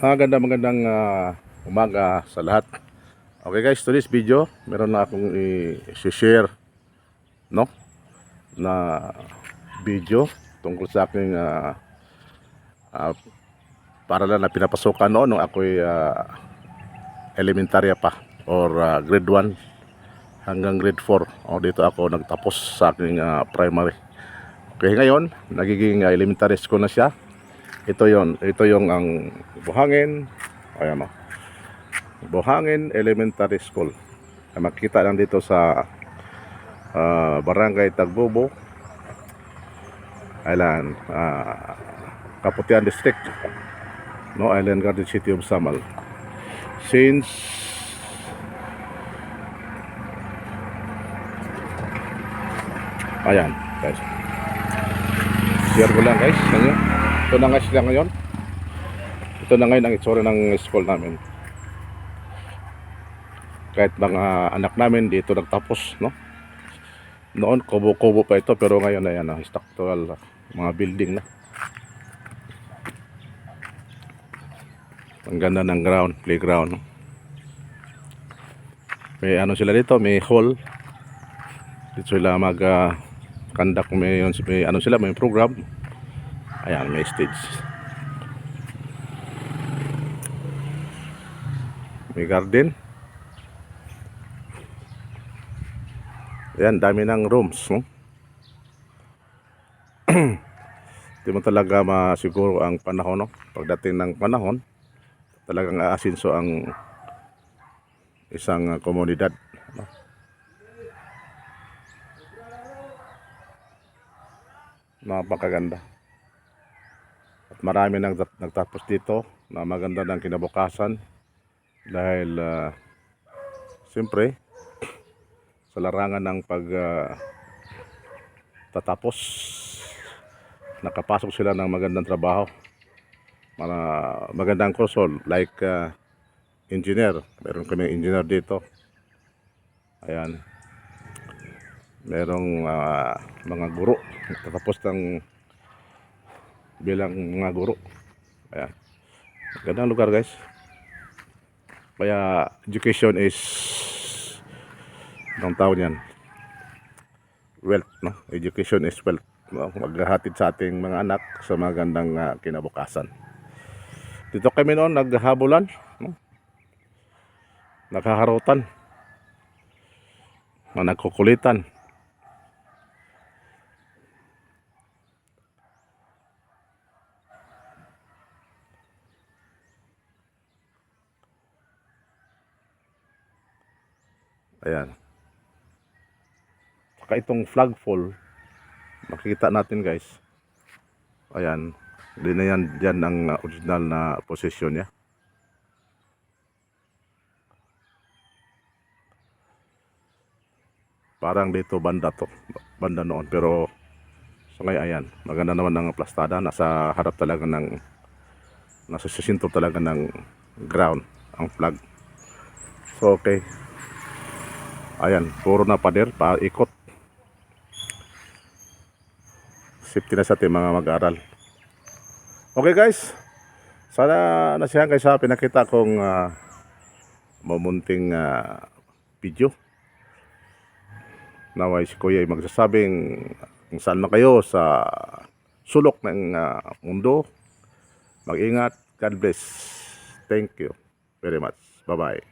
Maganda magandang ah, umaga sa lahat. Okay guys, today's video, meron na akong i-share no na video tungkol sa aking ah, ah, paralan na pinapasukan noon nung ako'y ah, elementarya pa or ah, grade 1 hanggang grade 4. O dito ako nagtapos sa aking ah, primary. Okay, ngayon, nagiging ah, elementary school na siya. Ito yon, ito yung ang Buhangin. Ayan o. Buhangin Elementary School. Ay, makita lang dito sa ah, Barangay Tagbobo. Island, ah, Kaputian District. No, Island Garden City of Samal. Since Ayan, guys. Share ko lang guys sa inyo. Ito na nga sila ngayon. Ito na ngayon ang itsura ng school namin. Kahit mga anak namin dito nagtapos, no? Noon, kubo-kubo pa ito, pero ngayon na yan, ah, structural, mga building na. Ang ganda ng ground, playground. no? May ano sila dito, may hall. Dito sila mag ah, conduct may, may ano sila, may program. Ayan, may stage. May garden. Ayan, dami ng rooms, no? Hindi mo talaga masiguro ang panahon, no? Pagdating ng panahon, talagang aasinso ang isang ah, komunidad. no? Napakaganda. Marami nang nagtapos dito na maganda ng kinabukasan dahil ah, siyempre sa larangan ng pag ah, tatapos nakapasok sila ng magandang trabaho. Mga magandang kurso like ah, engineer. Meron kami engineer dito. Ayan. Merong ah, mga guro tatapos ng bilang mga guro. Ayan gandang lugar guys. Kaya education is ng tawag yan wealth no? Education is wealth no? maghahatid sa ating mga anak sa magandang ah, kinabukasan. Dito kami noon naghahabulan no? nakaharutan o nagkukulitan ayan. Saka itong flagpole makikita natin guys. Ayan. Hindi na yan dyan ang uh, original na posisyon niya. Parang dito banda to banda noon. Pero sa ngayon ayan. Maganda naman ang plastada. Nasa harap talaga ng nasa sisinto talaga ng ground ang flag. So okay ayan puro na pader paikot safety na sa ating mga mag-aaral okay guys sana nasiyahan kayo sa pinakita kong ah, mamunting ah, video naway si Kuya ay magsasabing kung saan man kayo sa sulok ng ah, mundo. Mag-ingat. God bless. Thank you very much. Bye-bye.